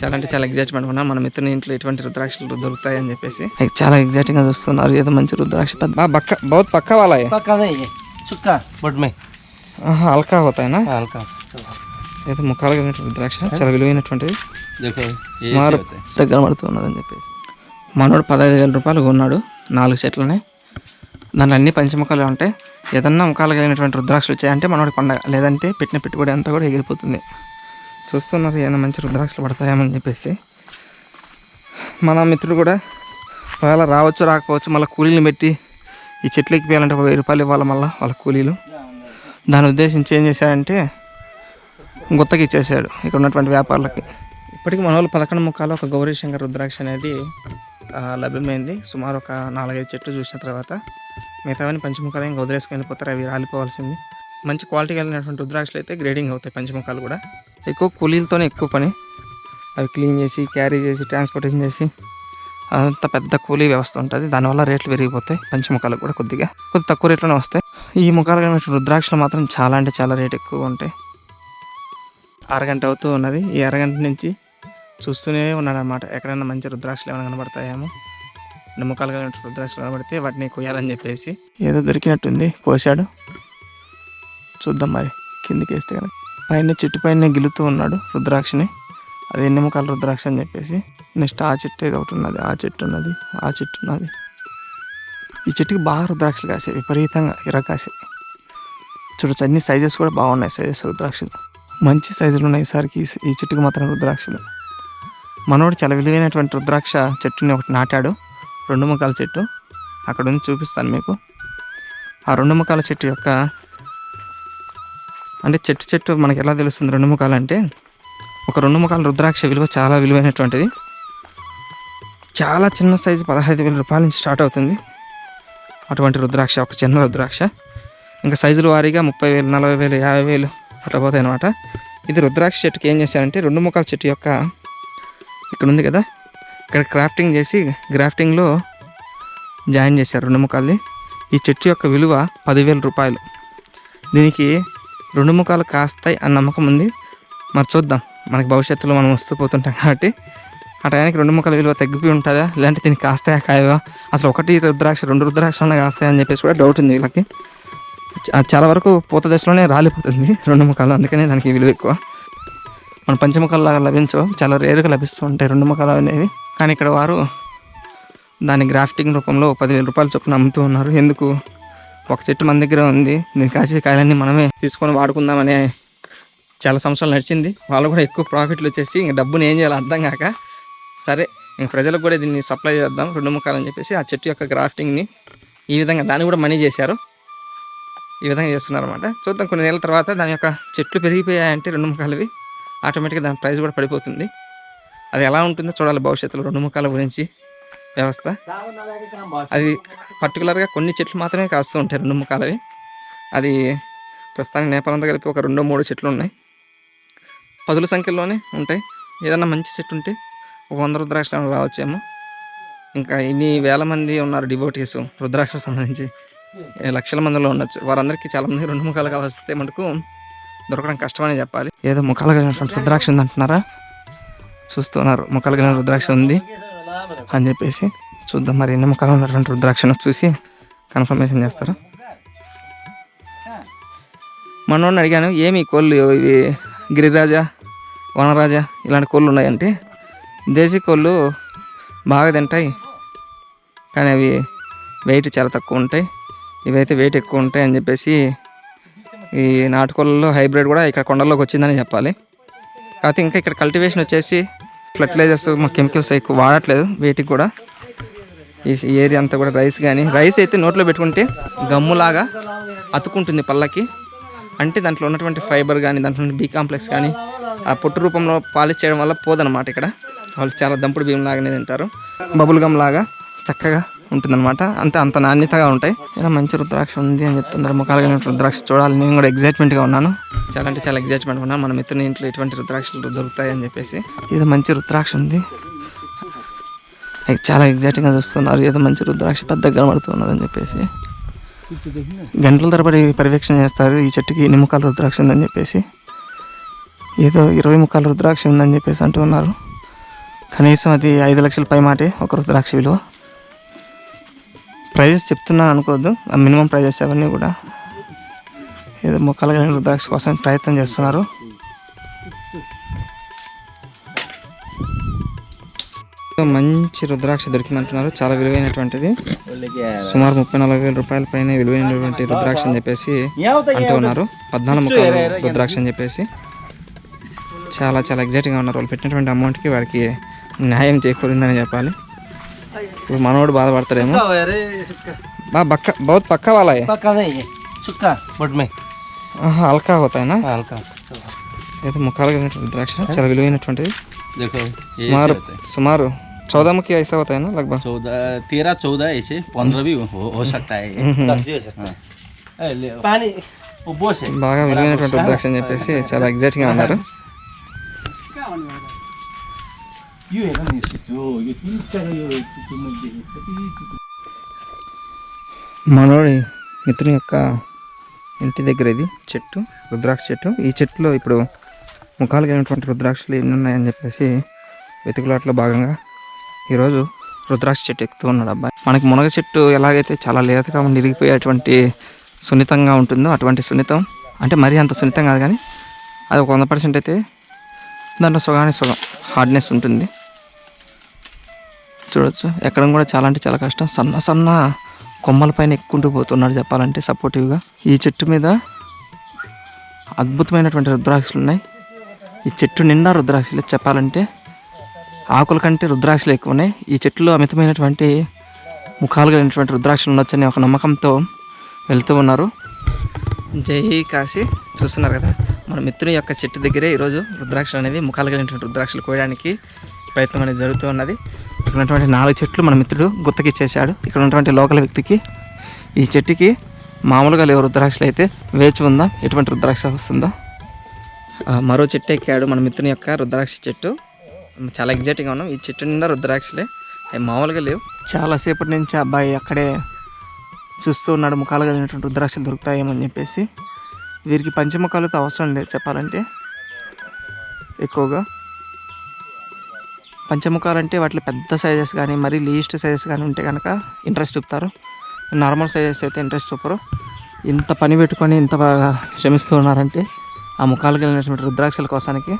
చాలా అంటే చాలా ఎగ్జైట్మెంట్ ఉన్నా. మన మిత్రుని ఇంట్లో ఎటువంటి రుద్రాక్షలు దొరుకుతాయి అని చెప్పేసి. చాలా ఎగ్జైటింగ్గా చూస్తున్నారు. ఏదో మంచి రుద్రాక్ష బక్క పక్క వాళ్ళ అల్కా అవుతాయినా అల్కా. అయితే ముఖాలుగా రుద్రాక్ష చాలా విలువైనటువంటిది. సుమారు దగ్గర పడుతున్నది అని చెప్పేసి. మనోడు పదహైదు వేల రూపాయలు కొన్నాడు. నాలుగు చెట్లనే దాంట్లో అన్ని పంచముఖాలు ఉంటాయి. ఏదన్నా ముఖాలు కలిగినటువంటి రుద్రాక్షలు వచ్చాయంటే మనోడు పండగ. లేదంటే పెట్టిన పెట్టుబడి అంతా కూడా ఎగిరిపోతుంది. చూస్తున్నారు ఏమైనా మంచి రుద్రాక్షలు పడతాయేమని చెప్పేసి. మన మిత్రుడు కూడా ఒకవేళ రావచ్చు రాకపోవచ్చు మళ్ళీ కూలీలు పెట్టి ఈ చెట్లు ఎక్కిపోయాలంటే ఒక వెయ్యి రూపాయలు ఇవ్వాలి మళ్ళీ వాళ్ళ కూలీలు. దాని ఉద్దేశించి ఏం చేశాడంటే గుత్తకి ఇచ్చేసాడు ఇక్కడ ఉన్నటువంటి వ్యాపారులకి. ఇప్పటికి మన వాళ్ళు పదకొండు ముఖాలు ఒక గౌరీ శంకర్ రుద్రాక్ష అనేది లభ్యమైంది. సుమారు ఒక నాలుగైదు చెట్లు చూసిన తర్వాత మిగతావన్నీ పంచముఖాలు ఇంకా వదిలేసుకొని వెళ్ళిపోతారు అవి రాలిపోవాల్సింది. మంచి క్వాలిటీ కలిగినటువంటి రుద్రాక్షలు అయితే గ్రేడింగ్ అవుతాయి పంచముఖాలు కూడా. ఎక్కువ కూలీలతోనే ఎక్కువ పని. అవి క్లీన్ చేసి క్యారీ చేసి ట్రాన్స్పోర్టేషన్ చేసి అదంతా పెద్ద కూలీ వ్యవస్థ ఉంటుంది. దానివల్ల రేట్లు పెరిగిపోతాయి పంచముఖాలు కూడా కొద్దిగా. కొద్ది తక్కువ రేట్లోనే వస్తాయి. ఈ ముఖాలు కలిగిన రుద్రాక్షలు మాత్రం చాలా అంటే చాలా రేట్ ఎక్కువ ఉంటాయి. అరగంట అవుతూ ఉన్నది. ఈ అరగంట నుంచి చూస్తూనే ఉన్నాడు అనమాట ఎక్కడైనా మంచి రుద్రాక్షలు ఏమైనా కనబడతాయేమో. నిమ్మకాలు కలిగిన రుద్రాక్షలు కనబడితే వాటిని కొయ్యాలని చెప్పేసి ఏదో దొరికినట్టుంది కోశాడు చూద్దాం మరి. కిందికి వేస్తే కనుక పైన చెట్టు పైన గిలుతూ ఉన్నాడు రుద్రాక్షని. అది నిమ్మకాల రుద్రాక్ష అని చెప్పేసి. నెక్స్ట్ ఆ చెట్టు ఏదో ఒకటి ఉన్నది. ఆ చెట్టు ఉన్నది. ఆ చెట్టు ఉన్నది. ఈ చెట్టుకి బాగా రుద్రాక్షలు కాసాయి. విపరీతంగా ఇర కాసాయి. చూడొచ్చు. అన్ని సైజెస్ కూడా బాగున్నాయి సైజెస్ రుద్రాక్షలు. మంచి సైజులు ఉన్నాయి ఈసారికి. ఈ- చెట్టుకి మాత్రం రుద్రాక్షలు. మనోడు చాలా విలువైనటువంటి రుద్రాక్ష చెట్టుని ఒకటి నాటాడు. రెండు ముఖాల చెట్టు. అక్కడ ఉంది చూపిస్తాను మీకు. ఆ రెండు ముఖాల చెట్టు యొక్క అంటే చెట్టు చెట్టు మనకి ఎలా తెలుస్తుంది రెండు ముఖాలు అంటే ఒక రెండు ముఖాల రుద్రాక్ష విలువ చాలా విలువైనటువంటిది. చాలా చిన్న సైజు పదహైదు వేల రూపాయల నుంచి స్టార్ట్ అవుతుంది. అటువంటి రుద్రాక్ష ఒక చిన్న రుద్రాక్ష. ఇంకా సైజుల వారీగా ముప్పై వేలు నలభై వేలు యాభై వేలు అట్లా పోతాయి అనమాట ఇది రుద్రాక్ష చెట్టుకి ఏం చేశారంటే రెండు ముఖాల చెట్టు యొక్క ఇక్కడ ఉంది కదా ఇక్కడ క్రాఫ్టింగ్ చేసి గ్రాఫ్టింగ్లో జాయిన్ చేశారు రెండు ముఖాలది ఈ చెట్టు యొక్క విలువ పదివేల రూపాయలు. దీనికి రెండు ముఖాలు కాస్తాయి అన్న నమ్మకం ఉంది. మరి చూద్దాం. మనకి భవిష్యత్తులో మనం వస్తూ పోతుంటాం కాబట్టి. ఆ టయానికి రెండు ముక్కల విలువ తగ్గిపోయి ఉంటుందా? లేదంటే దీనికి కాస్తాయా కాయవా? అసలు ఒకటి రుద్రాక్ష రెండు రుద్రాక్షలు కాస్తాయా అని చెప్పేసి కూడా డౌట్ ఉంది వీళ్ళకి. చాలా వరకు పూత దశలోనే రాలిపోతుంది రెండు ముఖాలు. అందుకనే దానికి విలువ ఎక్కువ. మన పంచముఖాలు లాగా లభించవు. చాలా రేరుగా లభిస్తూ ఉంటాయి రెండు ముఖాలు అనేవి. కానీ ఇక్కడ వారు దాని గ్రాఫ్టింగ్ రూపంలో పదివేల రూపాయలు చొప్పున అమ్ముతూ ఉన్నారు. ఎందుకు? ఒక చెట్టు మన దగ్గర ఉంది. దీని కాసే కాయలన్నీ మనమే తీసుకొని వాడుకుందామనే చాలా సంవత్సరాలు నడిచింది. వాళ్ళు కూడా ఎక్కువ ప్రాఫిట్లు వచ్చేసి ఇంక డబ్బుని ఏం చేయాలో అర్థం కాక సరే ఇంక ప్రజలకు కూడా దీన్ని సప్లై చేద్దాం రెండు ముఖాలని చెప్పేసి ఆ చెట్టు యొక్క గ్రాఫ్టింగ్ని ఈ విధంగా దాన్ని కూడా మనీ చేశారు. ఈ విధంగా చేస్తున్నారన్నమాట. చూద్దాం కొన్ని నెలల తర్వాత దాని యొక్క చెట్లు పెరిగిపోయాయంటే రెండు ముఖాలవి ఆటోమేటిక్గా దాని ప్రైస్ కూడా పడిపోతుంది. అది ఎలా ఉంటుందో చూడాలి భవిష్యత్తులో రెండు ముఖాల గురించి. వ్యవస్థ. అది పర్టికులర్గా కొన్ని చెట్లు మాత్రమే కాస్తూ ఉంటాయి రెండు ముఖాలవి. అది ప్రస్తుతానికి నేపాలంతా కలిపి ఒక రెండో మూడు చెట్లు ఉన్నాయి. పదుల సంఖ్యలోనే ఉంటాయి. ఏదన్నా మంచి చెట్టు ఉంటే ఒక వంద రుద్రాక్షలు రావచ్చేమో. ఇంకా ఇన్ని వేల మంది ఉన్నారు డివోటీస్ రుద్రాక్షలకు సంబంధించి. లక్షల మందిలో ఉండొచ్చు. వారందరికీ చాలా మంది రెండు ముఖాలుగా వస్తే మటుకు దొరకడం కష్టమని చెప్పాలి. ఏదో ముఖాలు కలిగినటువంటి రుద్రాక్ష ఉందంటున్నారా? చూస్తున్నారు ముఖాలు కలిగిన రుద్రాక్ష ఉంది. అని చెప్పేసి చూద్దాం. మరి ఎన్ని ముఖాలు ఉన్నటువంటి రుద్రాక్షను చూసి కన్ఫర్మేషన్ చేస్తారు? మనోడిని అడిగాను ఏమి ఈ కోళ్ళు? ఇవి గిరిరాజా వనరాజా ఇలాంటి కోళ్ళు ఉన్నాయంటే? దేశీ కోళ్ళు బాగా తింటాయి కానీ అవి వెయిట్ చాలా తక్కువ ఉంటాయి. ఇవైతే వెయిట్ ఎక్కువ ఉంటాయి అని చెప్పేసి ఈ నాటుకోళ్ళలో హైబ్రిడ్ కూడా ఇక్కడ కొండల్లోకి వచ్చిందని చెప్పాలి. కాకపోతే ఇంకా ఇక్కడ కల్టివేషన్ వచ్చేసి ఫర్టిలైజర్స్ కెమికల్స్ ఎక్కువ వాడట్లేదు వేటికి కూడా. ఈ ఏరియా అంతా కూడా రైస్ కానీ రైస్ అయితే నోట్లో పెట్టుకుంటే గమ్ములాగా అతుకుంటుంది పళ్ళకి. అంటే దాంట్లో ఉన్నటువంటి ఫైబర్ కానీ దాంట్లో ఉన్న బీ కాంప్లెక్స్ కానీ ఆ పొట్టు రూపంలో పాలిష్ చేయడం వల్ల పోదనమాట ఇక్కడ. వాళ్ళు చాలా దంపుడు బియ్యం లాగానే తింటారు. బబుల్ గమ్ లాగా చక్కగా ఉంటుందన్నమాట. అంతే అంత నాణ్యతగా ఉంటాయి. ఇలా మంచి రుద్రాక్ష ఉంది అని చెప్తున్నారు. ముఖాలు కలిగిన రుద్రాక్ష చూడాలి. నేను కూడా ఎగ్జైట్మెంట్గా ఉన్నాను. చాలా అంటే చాలా ఎగ్జైట్మెంట్ ఉన్నాను మన మిత్రుని ఇంట్లో ఎటువంటి రుద్రాక్షలు దొరుకుతాయి అని చెప్పేసి. ఇది మంచి రుద్రాక్ష ఉంది. చాలా ఎగ్జైటింగ్గా చూస్తున్నారు. ఏదో మంచి రుద్రాక్ష పెద్ద కనబడుతున్నది అని చెప్పేసి. గంటల తరబడి పర్యవేక్షణ చేస్తారు. ఈ చెట్టుకి ఎన్ని ముఖాలు రుద్రాక్ష ఉందని చెప్పేసి. ఏదో ఇరవై ముఖాలు రుద్రాక్ష ఉందని చెప్పేసి అంటూ ఉన్నారు. కనీసం అది ఐదు లక్షల పై మాటే ఒక రుద్రాక్ష విలువ. ప్రైజెస్ చెప్తున్నాను అనుకోవద్దు. ఆ మినిమం ప్రైజెస్ అవన్నీ కూడా ఏదో మొక్కలు కానీ రుద్రాక్ష కోసం ప్రయత్నం చేస్తున్నారు. మంచి రుద్రాక్ష దొరికిందంటున్నారు. చాలా విలువైనటువంటిది. సుమారు ముప్పై నలభై వేల రూపాయల పైన విలువైనటువంటి రుద్రాక్ష అని చెప్పేసి అంటూ ఉన్నారు. పద్నాలుగు ముఖాలు రుద్రాక్ష అని చెప్పేసి. చాలా చాలా ఎగ్జైటింగ్గా ఉన్నారు. వాళ్ళు పెట్టినటువంటి అమౌంట్కి వారికి న్యాయం చేకూరిందని చెప్పాలి. ఇప్పుడు మనోడు బాధపడతాడేమో अरे सुक्का బా బక్క బహుత్ పక్కా వాళ్ళ पक्का नहीं है सुक्का बट में హల్కా హోతాయినా हल्का అయితే ముఖాలు కలిగినటువంటి రుద్రాక్ష చాలా విలువైనటువంటిది देखो ये ऐसे సుమారు होता है సుమారు చౌదమ్మకి ఐసా అవుతాయినా లగ్భగ్ चौदह तेरह चौदह ऐसे पंद्रह भी हो, हो सकता है ये। दस भी हो सकता है ए, ले, पानी वो बोस है బాగా విలువైనటువంటి రుద్రాక్ష అని చెప్పేసి చాలా ఎగ్జైటింగ్గా ఉన్నారు 기회가 있었죠. 이게 일자로 지금 이제 మనోడి మిత్రుని యొక్క ఇంటి దగ్గర ఇది చెట్టు రుద్రాక్ష చెట్టు. ఈ చెట్టులో ఇప్పుడు ముఖాలు కలిగినటువంటి రుద్రాక్షలు ఎన్ని ఉన్నాయని చెప్పేసి వెతుకులాట్లో భాగంగా ఈరోజు రుద్రాక్ష చెట్టు ఎక్కుతూ ఉన్నాడు అబ్బాయి. మనకి మునగ చెట్టు ఎలాగైతే చాలా లేతగా నిరిగిపోయేటువంటి సున్నితంగా ఉంటుందో అటువంటి సున్నితం అంటే మరీ అంత సున్నితం కాదు కానీ అది ఒక వంద పర్సెంట్ అయితే దాంట్లో సుగానే సుగం హార్డ్నెస్ ఉంటుంది. చూడొచ్చు. ఎక్కడం కూడా చాలా అంటే చాలా కష్టం. సన్న సన్న కొమ్మల పైన ఎక్కుంటూ పోతున్నాడు చెప్పాలంటే సపోర్టివ్గా ఈ చెట్టు మీద అద్భుతమైనటువంటి రుద్రాక్షలు ఉన్నాయి. ఈ చెట్టు నిండా రుద్రాక్షలు చెప్పాలంటే. ఆకుల కంటే రుద్రాక్షలు ఎక్కువ ఉన్నాయి ఈ చెట్టులో అమితమైనటువంటి ముఖాలు కలిగినటువంటి రుద్రాక్షలు ఉండొచ్చని ఒక నమ్మకంతో వెళ్తూ ఉన్నారు. జై కాశీ. చూస్తున్నారు కదా మన మిత్రుని యొక్క చెట్టు దగ్గరే ఈరోజు రుద్రాక్షలు అనేవి ముఖాలు కలిగినటువంటి రుద్రాక్షలు కోయడానికి ప్రయత్నం అనేది జరుగుతూ ఉన్నది. ఇక్కడ ఉన్నటువంటి నాలుగు చెట్లు మన మిత్రుడు గుత్తకిచ్చేసాడు ఇక్కడ ఉన్నటువంటి లోకల్ వ్యక్తికి ఈ చెట్టుకి మామూలుగా లేవు రుద్రాక్షలు అయితే. వేచి ఉందా ఎటువంటి రుద్రాక్ష వస్తుందో. మరో చెట్టు ఎక్కాడు మన మిత్రుని యొక్క రుద్రాక్ష చెట్టు. చాలా ఎగ్జైటింగ్గా ఉన్నాం. ఈ చెట్టు నిండా రుద్రాక్షలే. అవి మామూలుగా లేవు. చాలాసేపటి నుంచి అబ్బాయి అక్కడే చూస్తూ ఉన్నాడు. ముఖాలు కలిగినటువంటి రుద్రాక్షలు దొరుకుతాయేమని చెప్పేసి. వీరికి పంచముఖాలతో అవసరం లేదు చెప్పాలంటే. ఎక్కువగా. పంచముఖాలు అంటే వాటిలో పెద్ద సైజెస్ కానీ మరీ లీస్ట్ సైజెస్ కానీ ఉంటే కనుక ఇంట్రెస్ట్ చూపుతారు. నార్మల్ సైజెస్ అయితే ఇంట్రెస్ట్ చూపరు. ఇంత పని పెట్టుకొని ఇంత బాగా శ్రమిస్తూ ఉన్నారంటే ఆ ముఖాలు కలిగినటువంటి రుద్రాక్షల కోసానికి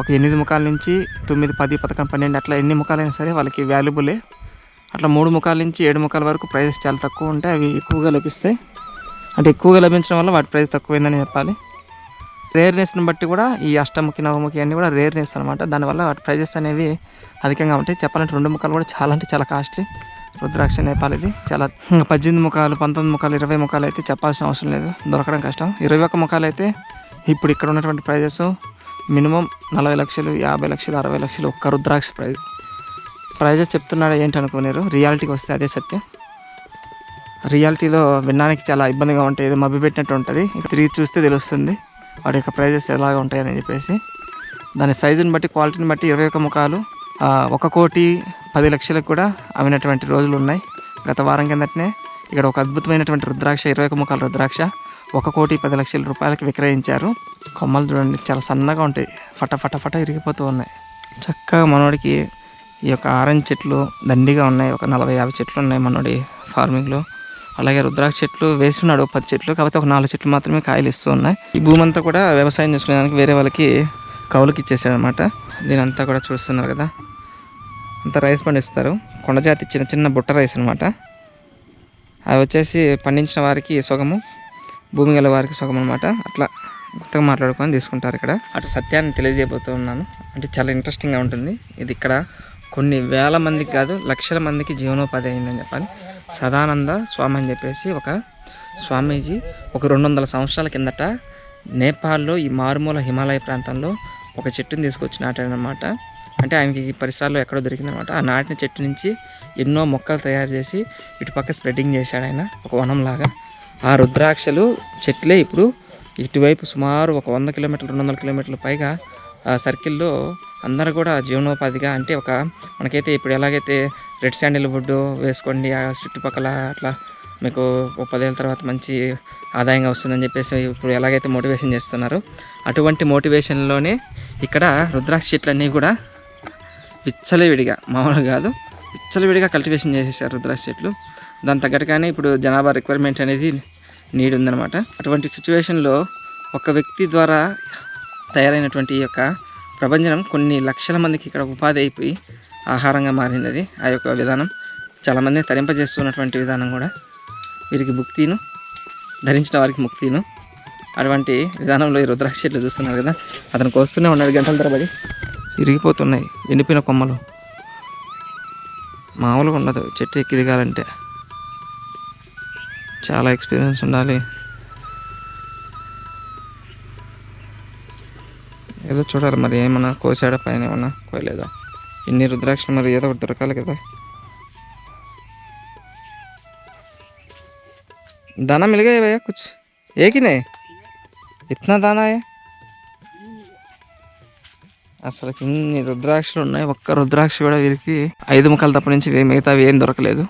ఒక ఎనిమిది ముఖాల నుంచి తొమ్మిది పది పథకం పన్నెండు అట్లా ఎన్ని ముఖాలైనా సరే వాళ్ళకి వాల్యుబులే అట్లా మూడు ముఖాల నుంచి ఏడు ముఖాల వరకు ప్రైజెస్ చాలా తక్కువ ఉంటాయి అవి ఎక్కువగా లభిస్తాయి. అంటే ఎక్కువగా లభించడం వల్ల వాటి ప్రైస్ తక్కువైందని చెప్పాలి. రేర్నెస్ని బట్టి కూడా ఈ అష్టముఖి నవముఖి అన్నీ కూడా రేర్నెస్ అనమాట దానివల్ల వాటి ప్రైజెస్ అనేవి అధికంగా ఉంటాయి. చెప్పాలంటే రెండు ముఖాలు కూడా చాలా అంటే చాలా కాస్ట్లీ. రుద్రాక్ష నేపాల్ ఇది. చాలా పద్దెనిమిది ముఖాలు పంతొమ్మిది ముఖాలు ఇరవై ముఖాలు అయితే చెప్పాల్సిన అవసరం లేదు. దొరకడం కష్టం. ఇరవై ఒక్క ముఖాలు అయితే ఇప్పుడు ఇక్కడ ఉన్నటువంటి ప్రైజెస్ మినిమం నలభై లక్షలు యాభై లక్షలు అరవై లక్షలు ఒక్క రుద్రాక్ష ప్రైజ్. ప్రైజెస్ చెప్తున్నాడు ఏంటి అనుకున్నారు? రియాలిటీకి వస్తే అదే సత్యం. రియాలిటీలో వినడానికి చాలా ఇబ్బందిగా ఉంటాయి. ఏదో మభ్య పెట్టినట్టు ఉంటుంది. ఇక తిరిగి చూస్తే తెలుస్తుంది. వాటి యొక్క ప్రైజెస్ ఎలాగ ఉంటాయని చెప్పేసి దాని సైజుని బట్టి క్వాలిటీని బట్టి ఇరవై ఒక ముఖాలు ఒక కోటి పది లక్షలకు కూడా అమ్మినటువంటి రోజులు ఉన్నాయి. గత వారం కిందటనే ఇక్కడ ఒక అద్భుతమైనటువంటి రుద్రాక్ష ఇరవై ఒక ముఖాల రుద్రాక్ష ఒక కోటి పది లక్షల రూపాయలకి విక్రయించారు. కొమ్మలు చూడండి చాలా సన్నగా ఉంటాయి. ఫట ఫట ఫట ఇరిగిపోతూ ఉన్నాయి. చక్కగా మనోడికి ఈ యొక్క ఆరెంజ్ చెట్లు దండిగా ఉన్నాయి. ఒక నలభై యాభై చెట్లు ఉన్నాయి మనోడి ఫార్మింగ్లో అలాగే రుద్రాక్ష చెట్లు వేస్తున్నాడు పది చెట్లు. కాకపోతే ఒక నాలుగు చెట్లు మాత్రమే కాయలు ఇస్తూ ఉన్నాయి. ఈ భూమి అంతా కూడా వ్యవసాయం చేసుకునేదానికి వేరే వాళ్ళకి కౌలుకి ఇచ్చేసాడు అనమాట దీని అంతా కూడా చూస్తున్నారు కదా. అంతా రైస్ పండిస్తారు. కొండజాతి చిన్న చిన్న బుట్ట రైస్ అనమాట అవి వచ్చేసి పండించిన వారికి సుగము భూమి గల వారికి సుగం అనమాట అట్లా గుర్తుగా మాట్లాడుకొని తీసుకుంటారు ఇక్కడ. అటు సత్యాన్ని తెలియజేయబోతూ ఉన్నాను. అంటే చాలా ఇంట్రెస్టింగ్గా ఉంటుంది. ఇది ఇక్కడ కొన్ని వేల మందికి కాదు లక్షల మందికి జీవనోపాధి అయిందని చెప్పాలి. సదానంద స్వామి అని చెప్పేసి ఒక స్వామీజీ ఒక రెండు వందల సంవత్సరాల కిందట నేపాల్లో ఈ మారుమూల హిమాలయ ప్రాంతంలో ఒక చెట్టుని తీసుకొచ్చి నాటాడనమాట. అంటే ఆయనకి ఈ పరిసరాల్లో ఎక్కడో దొరికిందనమాట. ఆ నాటిన చెట్టు నుంచి ఎన్నో మొక్కలు తయారు చేసి ఇటుపక్క స్ప్రెడ్డింగ్ చేశాడు ఆయన ఒక వనంలాగా. ఆ రుద్రాక్షలు చెట్లే ఇప్పుడు ఇటువైపు సుమారు ఒక వంద కిలోమీటర్లు రెండు వందల కిలోమీటర్ల పైగా ఆ సర్కిల్లో అందరూ కూడా జీవనోపాధిగా అంటే ఒక మనకైతే ఇప్పుడు ఎలాగైతే రెడ్ శాండిల్ వుడ్ వేసుకోండి ఆ చుట్టుపక్కల అట్లా మీకు పదేళ్ళ తర్వాత మంచి ఆదాయంగా వస్తుందని చెప్పేసి ఇప్పుడు ఎలాగైతే మోటివేషన్ చేస్తున్నారో అటువంటి మోటివేషన్లోనే ఇక్కడ రుద్రాక్ష చెట్లన్నీ కూడా విచ్చలవిడిగా మామూలుగా కాదు విచ్చలవిడిగా కల్టివేషన్ చేసేసారు రుద్రాక్ష చెట్లు. దాని తగ్గట్టుగానే ఇప్పుడు జనాభా రిక్వైర్మెంట్ అనేది నీడ్ ఉందన్నమాట. అటువంటి సిచ్యువేషన్లో ఒక వ్యక్తి ద్వారా తయారైనటువంటి ఈ యొక్క ప్రభంజనం కొన్ని లక్షల మందికి ఇక్కడ ఉపాధి అయిపోయి ఆహారంగా మారింది అది ఆ యొక్క విధానం చాలామందిని తరింపజేస్తున్నటువంటి విధానం కూడా. వీరికి ముక్తిను ధరించిన వారికి ముక్తిను. అటువంటి విధానంలో ఈ రుద్రాక్ష చెట్లు చూస్తున్నారు కదా. అతను కోస్తూనే ఉన్నాడు గంటల తరబడి. విరిగిపోతున్నాయి ఎండిపోయిన కొమ్మలు. మామూలుగా ఉండదు. చెట్టు ఎక్కి దిగాలంటే చాలా ఎక్స్పీరియన్స్ ఉండాలి. ఏదో చూడాలి మరి ఏమన్నా కోసాడా పైన ఏమన్నా కోయలేదా? ఇన్ని రుద్రాక్షలు మరి ఏదో ఒకటి దొరకాలి కదా दाना मिल गया भैया कुछ एक ही नहीं इतना दाना है అసలు ఇన్ని రుద్రాక్షలు ఉన్నాయి ఒక్క రుద్రాక్ష కూడా వీరికి ఐదు ముఖాలు తప్ప నుంచి వే- మిగతావి ఏం దొరకలేదు